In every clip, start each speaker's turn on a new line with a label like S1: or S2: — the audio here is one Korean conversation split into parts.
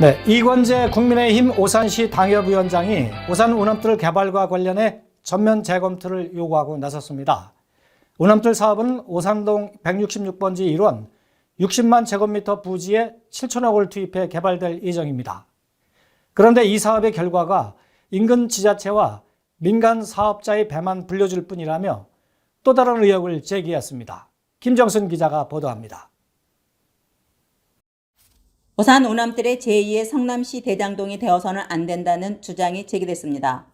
S1: 네, 이권재 국민의힘 오산시 당협위원장이 오산 운암뜰 개발과 관련해 전면 재검토를 요구하고 나섰습니다. 운암뜰 사업은 오산동 166번지 1원 60만 제곱미터 부지에 7천억 을 투입해 개발될 예정입니다. 그런데 이 사업의 결과가 인근 지자체와 민간 사업자의 배만 불려줄 뿐이라며 또 다른 의혹을 제기했습니다. 김정순 기자가 보도합니다.
S2: 오산 오남들의 제2의 성남시 대장동이 되어서는 안 된다는 주장이 제기됐습니다.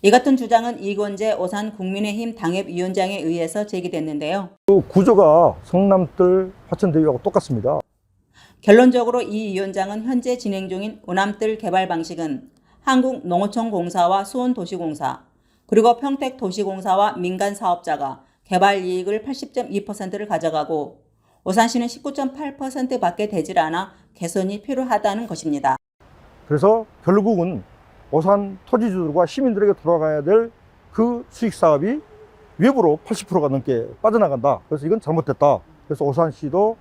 S2: 이 같은 주장은 이건재 오산 국민의힘 당협위원장에 의해서 제기됐는데요.
S3: 그 구조가 성남뜰 화천대유하고 똑같습니다.
S2: 결론적으로 이 위원장은 현재 진행 중인 오남뜰 개발 방식은 한국농어촌공사와 수원도시공사 그리고 평택도시공사와 민간 사업자가 개발 이익을 80.2%를 가져가고 오산시는 19.8%밖에 되질 않아 개선이 필요하다는 것입니다.
S3: 그래서 결국은 오산 토지주들과 시민들에게 돌아가야 될 그 수익 사업이 외부로 80%가 넘게 빠져나간다. 그래서 이건 잘못됐다. 그래서 오산시도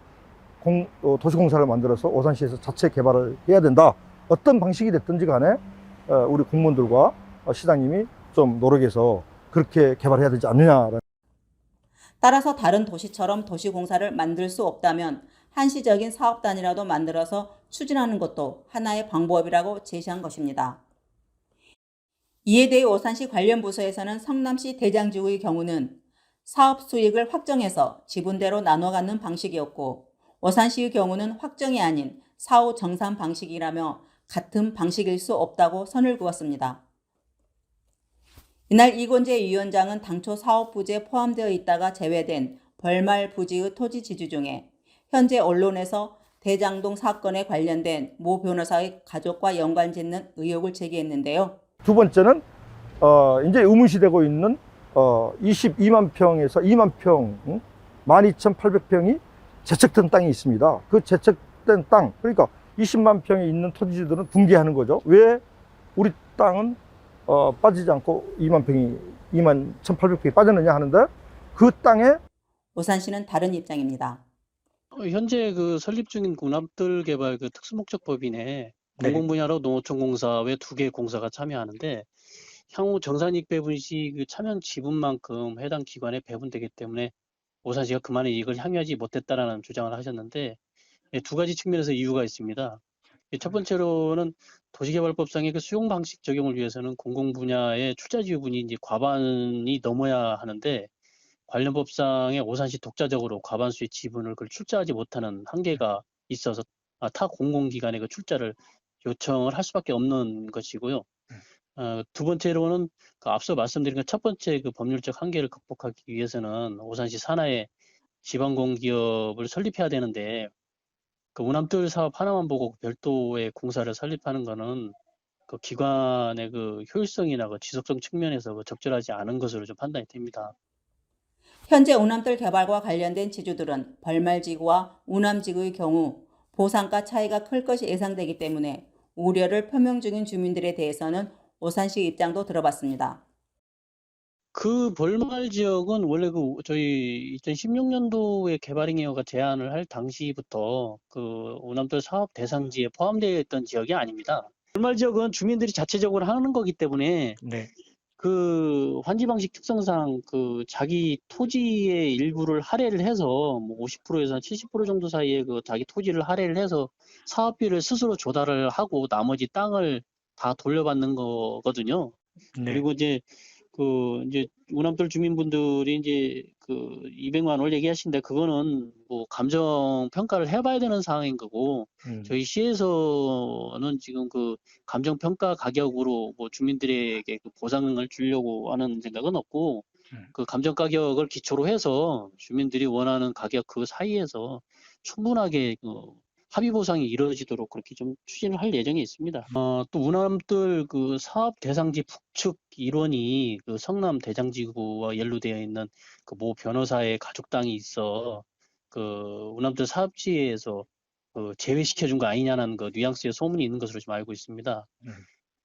S3: 공- 어, 도시공사를 만들어서 오산시에서 자체 개발을 해야 된다. 어떤 방식이 됐든지 간에 어, 우리 공무원들과 어, 시장님이 좀 노력해서 그렇게 개발해야 되지 않느냐라는
S2: 따라서 다른 도시처럼 도시공사를 만들 수 없다면 한시적인 사업단이라도 만들어서 추진하는 것도 하나의 방법이라고 제시한 것입니다. 이에 대해 오산시 관련 부서에서는 성남시 대장지구의 경우는 사업 수익을 확정해서 지분대로 나눠 갖는 방식이었고 오산시의 경우는 확정이 아닌 사후 정산 방식이라며 같은 방식일 수 없다고 선을 그었습니다. 이날 이건재 위원장은 당초 사업 부지에 포함되어 있다가 제외된 벌말 부지의 토지 지주 중에 현재 언론에서 대장동 사건에 관련된 모 변호사의 가족과 연관 짓는 의혹을 제기했는데요.
S3: 두 번째는 어, 이제 의문시되고 있는 어, 22만 평에서 2만 평, 응? 12,800평이 재척된 땅이 있습니다. 그 재척된 땅, 그러니까 20만 평에 있는 토지주들은 붕괴하는 거죠. 왜 우리 땅은 어, 빠지지 않고 2만 평이 2만 1,800평이 빠졌느냐 하는데 그 땅에
S2: 오산시는 다른 입장입니다.
S4: 어, 현재 그 설립 중인 군함들 개발 그 특수목적법인에
S1: 네.
S4: 공공 분야로 농어촌공사 외 두 개 공사가 참여하는데 향후 정산이익 배분 시 그 참여 지분만큼 해당 기관에 배분되기 때문에 오산시가 그만의 이익을 향유하지 못했다라는 주장을 하셨는데 예, 두 가지 측면에서 이유가 있습니다. 예, 첫 번째로는 도시개발법상의 그 수용 방식 적용을 위해서는 공공 분야의 출자 지분이 이제 과반이 넘어야 하는데 관련 법상의 오산시 독자적으로 과반수의 지분을 그걸 출자하지 못하는 한계가 있어서 아, 타 공공기관의 그 출자를 요청을 할 수밖에 없는 것이고요. 어, 두 번째로는 그 앞서 말씀드린 그 첫 번째 그 법률적 한계를 극복하기 위해서는 오산시 산하에 지방공기업을 설립해야 되는데 그 운암뜰 사업 하나만 보고 별도의 공사를 설립하는 거는 그 기관의 그 효율성이나 그 지속성 측면에서 그 적절하지 않은 것으로 좀 판단이 됩니다.
S2: 현재 운암뜰 개발과 관련된 지주들은 벌말지구와 운암지구의 경우 보상가 차이가 클 것이 예상되기 때문에 우려를 표명 중인 주민들에 대해서는 오산시 입장도 들어봤습니다.
S4: 그 벌말 지역은 원래 그 저희 2016년도에 개발행위가 제안을 할 당시부터 그 오남돌 사업 대상지에 포함되어 있던 지역이 아닙니다. 벌말 지역은 주민들이 자체적으로 하는 거기 때문에
S1: 네.
S4: 그 환지 방식 특성상 그 자기 토지의 일부를 할애를 해서 뭐 50%에서 70% 정도 사이에 그 자기 토지를 할애를 해서 사업비를 스스로 조달을 하고 나머지 땅을 다 돌려받는 거거든요.
S1: 네.
S4: 그리고 이제 그 이제 우남돌 주민분들이 이제 그 200만 원을 얘기하시는데 그거는 뭐 감정 평가를 해봐야 되는 상황인 거고
S1: 음.
S4: 저희 시에서는 지금 그 감정 평가 가격으로 뭐 주민들에게 그 보상을 주려고 하는 생각은 없고
S1: 음.
S4: 그 감정 가격을 기초로 해서 주민들이 원하는 가격 그 사이에서 충분하게 그 합의 보상이 이루어지도록 그렇게 좀 추진을 할 예정에 있습니다. 어, 또 우남뜰 그 사업 대상지 북측 일원이 그 성남 대장지구와 연루되어 있는 그 모 변호사의 가족 땅이 있어 그 우남뜰 사업지에서 그 제외시켜 준 거 아니냐는 그 뉘앙스의 소문이 있는 것으로 지금 알고 있습니다.
S1: 음.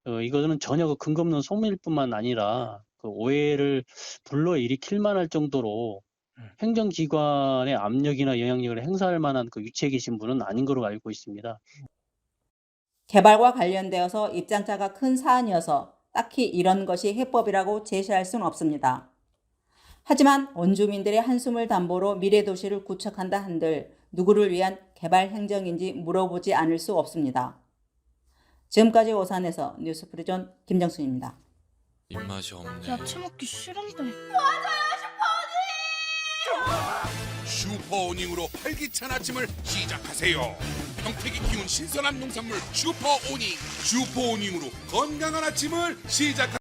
S4: 어, 이거는 전혀 그 근거 없는 소문일 뿐만 아니라 그 오해를 불러 일으킬 만할 정도로
S1: 음.
S4: 행정기관의 압력이나 영향력을 행사할 만한 그 위치에 계신 분은 아닌 걸로 알고 있습니다.
S2: 개발과 관련되어서 입장차가 큰 사안이어서 딱히 이런 것이 해법이라고 제시할 수는 없습니다. 하지만 원주민들의 한숨을 담보로 미래 도시를 구축한다 한들 누구를 위한 개발 행정인지 물어보지 않을 수 없습니다. 지금까지 오산에서 뉴스 프리존 김정순입니다.
S5: 입맛이 없네.
S6: 야채 먹기 싫은데.
S7: 슈퍼오닝으로 활기찬 아침을 시작하세요. 평택이 키운 신선한 농산물 슈퍼오닝. 슈퍼오닝으로 건강한 아침을 시작하.